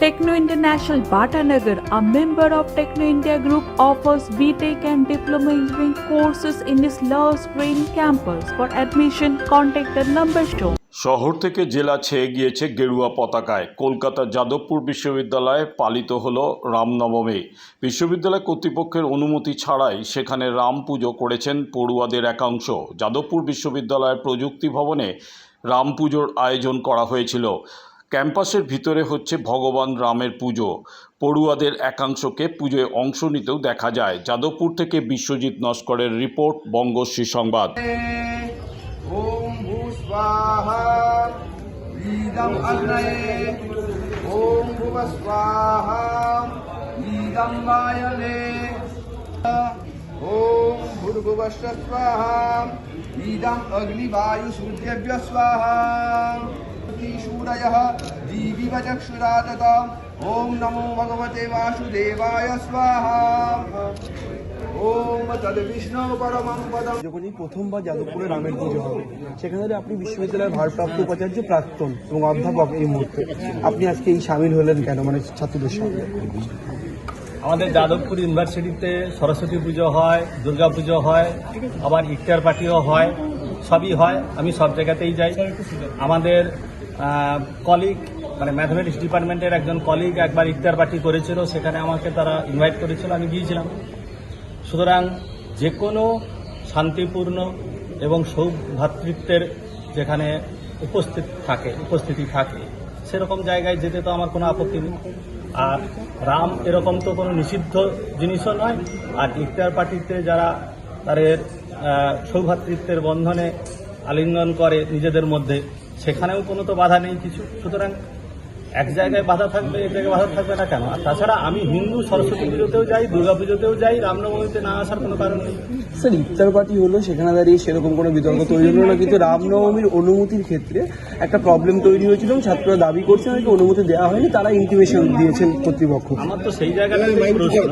Techno International Bhatanagar, a member of Techno India Group, offers BTEC and Diploma Engineering courses in its Love Green campus. For admission, contact the number shown. শহর থেকে জেলা ছেয়ে গিয়েছে গেরুয়া পতাকায় কলকাতার যাদবপুর বিশ্ববিদ্যালয়ে পালিত হলো রামনবমী বিশ্ববিদ্যালয় কর্তৃপক্ষের অনুমতি ছাড়াই সেখানে রাম পুজো করেছেন পড়ুয়াদের একাংশ যাদবপুর বিশ্ববিদ্যালয়ের প্রযুক্তি ভবনে রাম পুজোর আয়োজন করা হয়েছিল ক্যাম্পাসের ভিতরে হচ্ছে ভগবান রামের পুজো পড়ুয়াদের একাংশকে পুজোয় অংশ নিতেও দেখা যায় যাদবপুর থেকে বিশ্বজিৎ নস্করের রিপোর্ট বঙ্গশ্রী সংবাদ ॐ भूस्वाहा ईदम् अग्नये ॐ भुवस्वाहा ईदं वायवे ॐ भूर्भुवश्च स्वाहा ईदम् अग्निवायुसूर्यभ्य स्वाहा शूरयः जीविवचक्षुरातत ॐ नमो भगवते वासुदेवाय स्वाहा ॐ तद्विष्णु परमं पदम् যখনই প্রথমবার যাদবপুরে রামের পুজো হবে সেখানে আপনি বিশ্ববিদ্যালয়ের ভারপ্রাপ্ত উপাচার্য প্রাক্তন এবং অধ্যাপক এই মুহূর্তে আপনি আজকে এই সামিল হলেন কেন মানে ছাত্রদের সঙ্গে আমাদের যাদবপুর ইউনিভার্সিটিতে সরস্বতী পুজো হয় দুর্গা পুজো হয় আবার ইফতার পার্টিও হয় সবই হয় আমি সব জায়গাতেই যাই আমাদের কলিগ মানে ম্যাথমেটিক্স ডিপার্টমেন্টের একজন কলিগ একবার ইফতার পার্টি করেছিল, সেখানে আমাকে তারা ইনভাইট করেছিল, আমি গিয়েছিলাম। সুতরাং যে কোনো শান্তিপূর্ণ এবং সৌভ্রাতৃত্বের যেখানে উপস্থিত থাকে, উপস্থিতি থাকে, সেরকম জায়গায় যেতে তো আমার কোনো আপত্তি নেই। আর রাম এরকম তো কোনো নিষিদ্ধ জিনিসও নয়। আর ইফতার পার্টিতে যারা তাদের সৌভ্রাতৃত্বের বন্ধনে আলিঙ্গন করে নিজেদের মধ্যে সেখানেও কোনো তো বাধা নেই কিছু। সুতরাং এক জায়গায় বাধা থাকবে এক জায়গায় বাধা থাকবে না কেন? আর তাছাড়া আমি হিন্দু সরস্বতী পুজোতেও যাই দুর্গা পুজোতেও যাই রামনবমীতে না আসার কোনো কারণ নেই। স্যার ইফতার পার্টি হলো সেখানে দাঁড়িয়ে সেরকম কোনো বিতর্ক তৈরি হলো না কিন্তু রামনবমীর অনুমতির ক্ষেত্রে একটা প্রবলেম তৈরি হয়েছিল ছাত্ররা দাবি করছেন যে অনুমতি দেওয়া হয়নি তারা ইন্টিমেশন দিয়েছেন কর্তৃপক্ষ। আমার তো সেই জায়গাটাতেই প্রশ্ন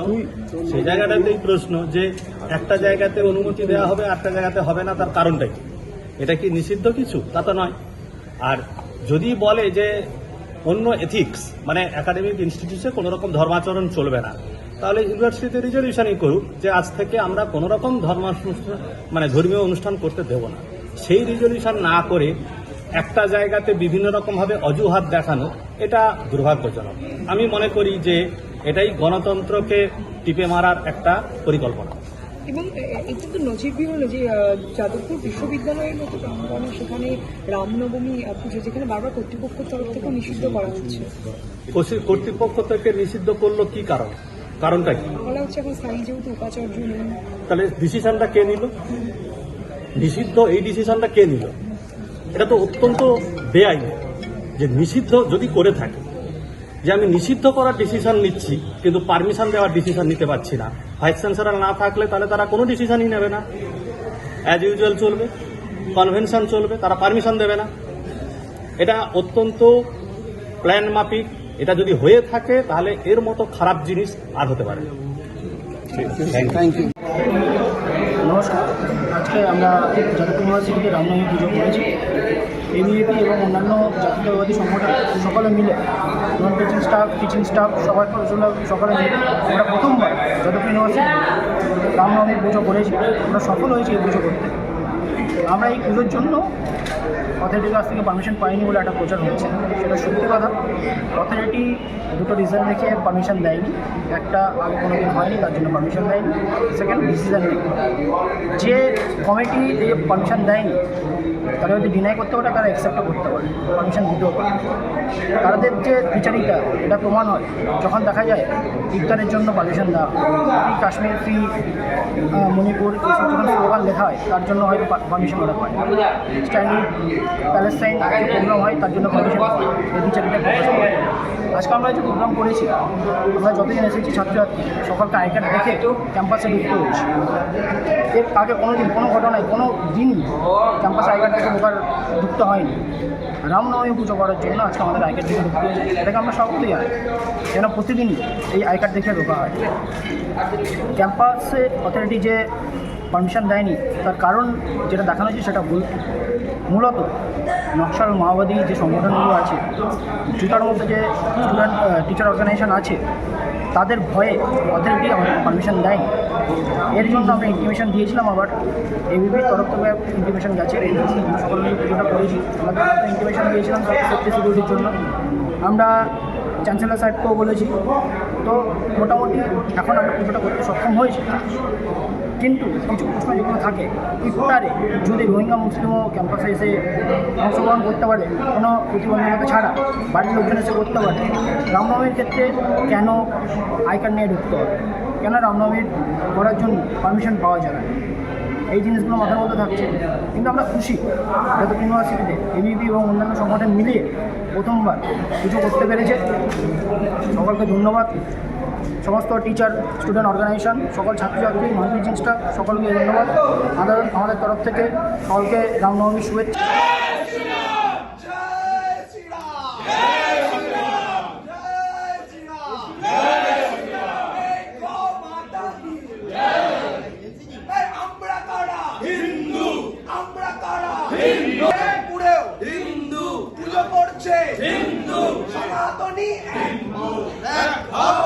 সেই জায়গাটাতেই প্রশ্ন যে একটা জায়গাতে অনুমতি দেওয়া হবে একটা জায়গাতে হবে না তার কারণটা কি? এটা কি নিষিদ্ধ কিছু? তা তো নয়। আর যদি বলে যে অন্য এথিক্স মানে একাডেমিক ইনস্টিটিউটে কোনো রকম ধর্মাচরণ চলবে না, তাহলে ইউনিভার্সিটিতে রিজলিউশনই করুক যে আজ থেকে আমরা কোনো রকম ধর্মানুষ্ঠান মানে ধর্মীয় অনুষ্ঠান করতে দেব না। সেই রিজলিউশন না করে একটা জায়গাতে বিভিন্ন রকমভাবে অজুহাত দেখানো, এটা দুর্ভাগ্যজনক। আমি মনে করি যে এটাই গণতন্ত্রকে টিপে মারার একটা পরিকল্পনা। এবং এটা তো নজিরবিরল যে আহ, যাদবপুর বিশ্ববিদ্যালয়ের মতো প্রাঙ্গণে সেখানে রামনবমী পুজো যেখানে বারবার কর্তৃপক্ষের তরফ থেকে নিষিদ্ধ করা হচ্ছে। কর্তৃপক্ষ থেকে নিষিদ্ধ করল কি কারণ? কারণটা কি? বলা হচ্ছে এখন স্থায়ী যেহেতু উপাচার্য নেই। তাহলে ডিসিশনটা কে নিল? নিষিদ্ধ এই ডিসিশনটা কে নিল? এটা তো অত্যন্ত বেআইনি যে নিষিদ্ধ যদি করে থাকে। যে আমি নিষিদ্ধ করার ডিসিশন নিচ্ছি কিন্তু পারমিশন দেওয়ার ডিসিশন নিতে পারছি না। ভাইস চ্যান্সেলার না থাকলে তাহলে তারা কোনো ডিসিশনই নেবে না। অ্যাজ ইউজুয়াল চলবে কনভেনশন চলবে তারা পারমিশন দেবে না। এটা অত্যন্ত প্ল্যান মাফিক। এটা যদি হয়ে থাকে তাহলে এর মতো খারাপ জিনিস আর হতে পারে থ্যাংক ইউ আজকে আমরা যাদবপুর ইউনিভার্সিটিতে রামনবমী পুজো করেছি। এবিএপি এবং অন্যান্য জাতীয়তাবাদী সংগঠন সকলে মিলে non teaching staff teaching staff সবাই সকলে মিলে আমরা প্রথমবার যাদবপুর ইউনিভার্সিটি রামনবমী পুজো করেছি। আমরা সফল হয়েছি এই পুজো করতে। আমরা এই পুজোর জন্য অথরিটির কাছ থেকে পারমিশন পাইনি বলে একটা প্রচার হচ্ছে সেটা সত্যি কথা। অথরিটি দুটো রিজন দেখে পারমিশন দেয়নি। একটা আগে কোনো দিন হয়নি, তার জন্য পারমিশন দেয়নি। সেকেন্ড ডিসিশন যে কমিটি যে পারমিশন দেয়নি, তারা যদি ডিনাই করতে পারে, তারা অ্যাকসেপ্টও করতে পারে। পারমিশন দিতেও পারে। তাদের যে বিচারিতা এটা প্রমাণ হয়। যখন দেখা যায় ইফতারের জন্য পারমিশন দেওয়া ফ্রি কাশ্মীর, ফ্রি মণিপুর এইসব যখন লেখা হয়, তার জন্য হয়তো পারমিশন ওরা পায়। স্ট্যান্ডিং প্যালেস্টাইন যে প্রোগ্রাম হয়, তার জন্য পায় এই বিচারিতা প্রকাশ পায় আজকে আমরা যে প্রোগ্রাম করেছি, আমরা যতদিন এসেছি ছাত্রছাত্রী, সকালকে আই কার্ড দেখে ক্যাম্পাসে ঢুকতে হয়েছে। এর আগে কোনো দিন কোনো ঘটনায়, কোনো দিন ক্যাম্পাসে আই কার্ড ঢোকার, ঢুকতে হয়নি। রামনবমী পুজো করার জন্য আজকে আমাদের আই কার্ড দেখে ঢুকতে এটাকে আমরা সকলেই জানি যেন প্রতিদিনই এই আই কার্ড দেখে ঢোকা হয়। ক্যাম্পাসে অথরিটি যে পারমিশন দেয়নি, তার কারণ যেটা দেখানো হয়েছে সেটা ভুল। মূলত নকশাল মাওবাদী যে সংগঠনগুলো আছে, জুতার মধ্যে যে স্টুডেন্ট টিচার অর্গানাইজেশন আছে, তাদের ভয়ে অথরিটি আমাদের পারমিশন দেয়নি। এর জন্য আমরা ইনটিমেশন দিয়েছিলাম আবার। এবিপির তরফ থেকে ইনটিমেশন গেছে। আমরা সকল করেছি ইনটিমেশন দিয়েছিলাম সেফটি সিকিউরিটির জন্য। আমরা চ্যান্সেলার সাহেবকেও বলেছি। তো মোটামুটি এখন আমরা পুজোটা করতে সক্ষম হয়েছি। কিন্তু কিছু প্রশ্ন যেগুলো থাকে, ইফতারে যদি রোহিঙ্গা মুসলিমও ক্যাম্পাসে এসে অংশগ্রহণ করতে পারে, কোনো প্রতিবন্ধকতা ছাড়া বাড়ির লোকজন এসে করতে পারে রামনবমীর ক্ষেত্রে কেন আই কার্ড নিয়ে ঢুকতে হবে? কেন রামনবমীর করার জন্য পারমিশন পাওয়া যাবে এই জিনিসগুলো মাথার মধ্যে থাকছে। কিন্তু আমরা খুশি যত ইউনিভার্সিটিতে এবিপি এবং অন্যান্য সংগঠন মিলিয়ে প্রথমবার কিছু করতে পেরেছে। সকলকে ধন্যবাদ। সমস্ত টিচার স্টুডেন্ট অর্গানাইজেশন সকল ছাত্রছাত্রী নন টিচিং স্টাফ সকলকে ধন্যবাদ। আমাদের আমাদের তরফ থেকে সকলকে রামনবমীর শুভেচ্ছা। হিন্দু। হিন্দু হিন্দু পুজো করছে। হিন্দু সনাতনী। দক্ষিণ